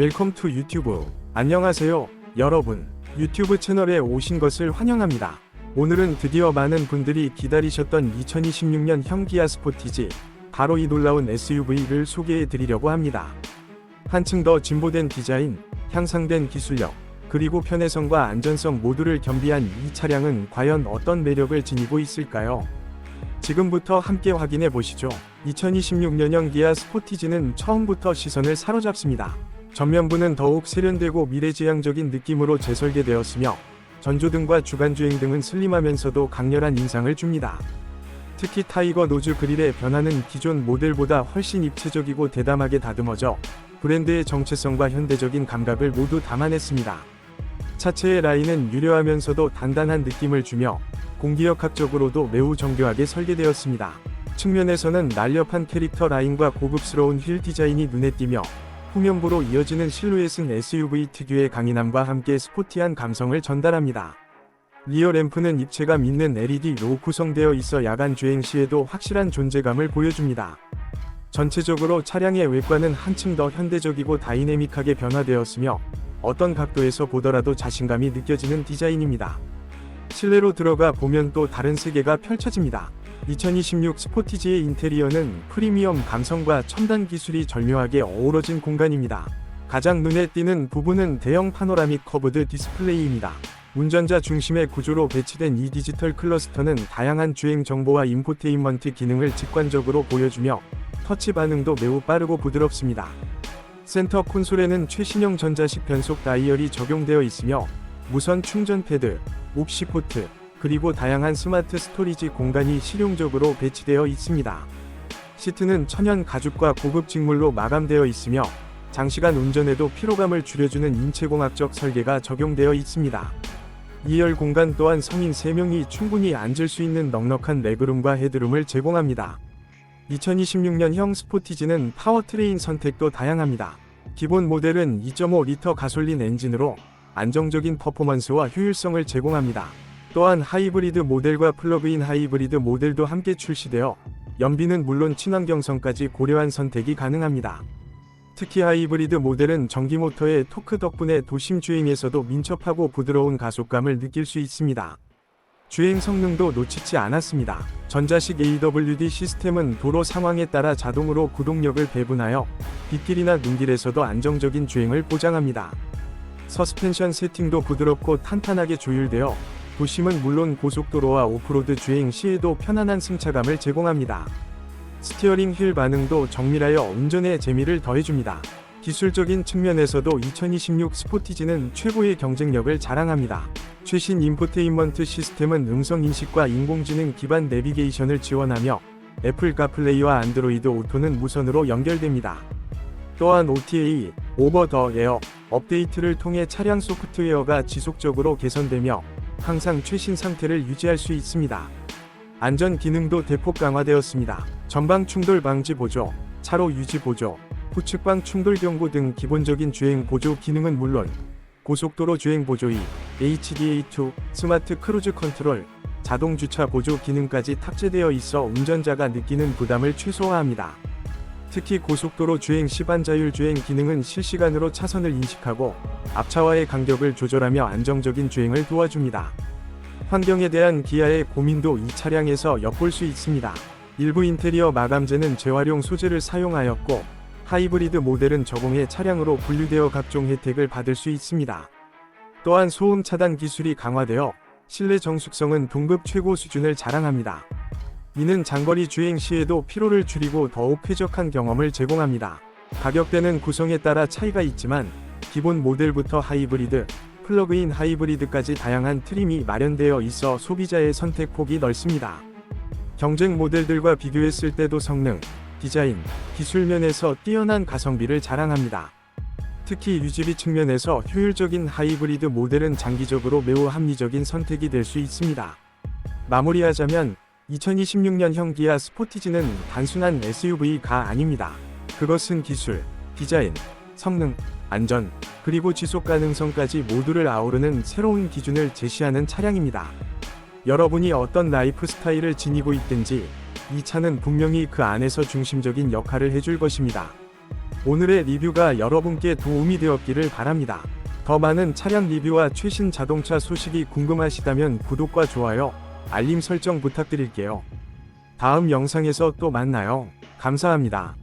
웰컴 투 유튜브. 안녕하세요, 여러분. 유튜브 채널에 오신 것을 환영합니다. 오늘은 드디어 많은 분들이 기다리셨던 2026년 형 기아 스포티지, 바로 이 놀라운 SUV를 소개해 드리려고 합니다. 한층 더 진보된 디자인, 향상된 기술력, 그리고 편의성과 안전성 모두를 겸비한 이 차량은 과연 어떤 매력을 지니고 있을까요? 지금부터 함께 확인해 보시죠. 2026년형 기아 스포티지는 처음부터 시선을 사로잡습니다. 전면부는 더욱 세련되고 미래지향적인 느낌으로 재설계되었으며 전조등과 주간주행 등은 슬림하면서도 강렬한 인상을 줍니다. 특히 타이거 노즈 그릴의 변화는 기존 모델보다 훨씬 입체적이고 대담하게 다듬어져 브랜드의 정체성과 현대적인 감각을 모두 담아냈습니다. 차체의 라인은 유려하면서도 단단한 느낌을 주며 공기역학적으로도 매우 정교하게 설계되었습니다. 측면에서는 날렵한 캐릭터 라인과 고급스러운 휠 디자인이 눈에 띄며 후면부로 이어지는 실루엣은 SUV 특유의 강인함과 함께 스포티한 감성을 전달합니다. 리어 램프는 입체감 있는 LED로 구성되어 있어 야간 주행 시에도 확실한 존재감을 보여줍니다. 전체적으로 차량의 외관은 한층 더 현대적이고 다이내믹하게 변화되었으며 어떤 각도에서 보더라도 자신감이 느껴지는 디자인입니다. 실내로 들어가 보면 또 다른 세계가 펼쳐집니다. 2026 스포티지의 인테리어는 프리미엄 감성과 첨단 기술이 절묘하게 어우러진 공간입니다. 가장 눈에 띄는 부분은 대형 파노라믹 커브드 디스플레이입니다. 운전자 중심의 구조로 배치된 이 디지털 클러스터는 다양한 주행 정보와 인포테인먼트 기능을 직관적으로 보여주며 터치 반응도 매우 빠르고 부드럽습니다. 센터 콘솔에는 최신형 전자식 변속 다이얼이 적용되어 있으며 무선 충전 패드, 옵시 포트, 그리고 다양한 스마트 스토리지 공간이 실용적으로 배치되어 있습니다. 시트는 천연 가죽과 고급 직물로 마감되어 있으며 장시간 운전에도 피로감을 줄여주는 인체공학적 설계가 적용되어 있습니다. 2열 공간 또한 성인 3명이 충분히 앉을 수 있는 넉넉한 레그룸과 헤드룸을 제공합니다. 2026년형 스포티지는 파워트레인 선택도 다양합니다. 기본 모델은 2.5리터 가솔린 엔진으로 안정적인 퍼포먼스와 효율성을 제공합니다. 또한 하이브리드 모델과 플러그인 하이브리드 모델도 함께 출시되어 연비는 물론 친환경성까지 고려한 선택이 가능합니다. 특히 하이브리드 모델은 전기 모터의 토크 덕분에 도심 주행에서도 민첩하고 부드러운 가속감을 느낄 수 있습니다. 주행 성능도 놓치지 않았습니다. 전자식 AWD 시스템은 도로 상황에 따라 자동으로 구동력을 배분하여 빗길이나 눈길에서도 안정적인 주행을 보장합니다. 서스펜션 세팅도 부드럽고 탄탄하게 조율되어 도심은 물론 고속도로와 오프로드 주행 시에도 편안한 승차감을 제공합니다. 스티어링 휠 반응도 정밀하여 운전의 재미를 더해줍니다. 기술적인 측면에서도 2026 스포티지는 최고의 경쟁력을 자랑합니다. 최신 인포테인먼트 시스템은 음성 인식과 인공지능 기반 내비게이션을 지원하며 애플 카플레이와 안드로이드 오토는 무선으로 연결됩니다. 또한 OTA, 오버 더 에어 업데이트를 통해 차량 소프트웨어가 지속적으로 개선되며 항상 최신 상태를 유지할 수 있습니다. 안전 기능도 대폭 강화되었습니다. 전방 충돌 방지 보조, 차로 유지 보조, 후측방 충돌 경고 등 기본적인 주행 보조 기능은 물론 고속도로 주행 보조이, HDA2, 스마트 크루즈 컨트롤, 자동 주차 보조 기능까지 탑재되어 있어 운전자가 느끼는 부담을 최소화합니다. 특히 고속도로 주행 시 반 자율 주행 기능은 실시간으로 차선을 인식하고 앞차와의 간격을 조절하며 안정적인 주행을 도와줍니다. 환경에 대한 기아의 고민도 이 차량에서 엿볼 수 있습니다. 일부 인테리어 마감재는 재활용 소재를 사용하였고 하이브리드 모델은 저공해 차량으로 분류되어 각종 혜택을 받을 수 있습니다. 또한 소음 차단 기술이 강화되어 실내 정숙성은 동급 최고 수준을 자랑합니다. 이는 장거리 주행 시에도 피로를 줄이고 더욱 쾌적한 경험을 제공합니다. 가격대는 구성에 따라 차이가 있지만 기본 모델부터 하이브리드, 플러그인 하이브리드까지 다양한 트림이 마련되어 있어 소비자의 선택 폭이 넓습니다. 경쟁 모델들과 비교했을 때도 성능, 디자인, 기술 면에서 뛰어난 가성비를 자랑합니다. 특히 유지비 측면에서 효율적인 하이브리드 모델은 장기적으로 매우 합리적인 선택이 될 수 있습니다. 마무리하자면 2026년형 기아 스포티지는 단순한 SUV가 아닙니다. 그것은 기술, 디자인, 성능, 안전, 그리고 지속 가능성까지 모두를 아우르는 새로운 기준을 제시하는 차량입니다. 여러분이 어떤 라이프 스타일을 지니고 있든지 이 차는 분명히 그 안에서 중심적인 역할을 해줄 것입니다. 오늘의 리뷰가 여러분께 도움이 되었기를 바랍니다. 더 많은 차량 리뷰와 최신 자동차 소식이 궁금하시다면 구독과 좋아요, 알림 설정 부탁드릴게요. 다음 영상에서 또 만나요. 감사합니다.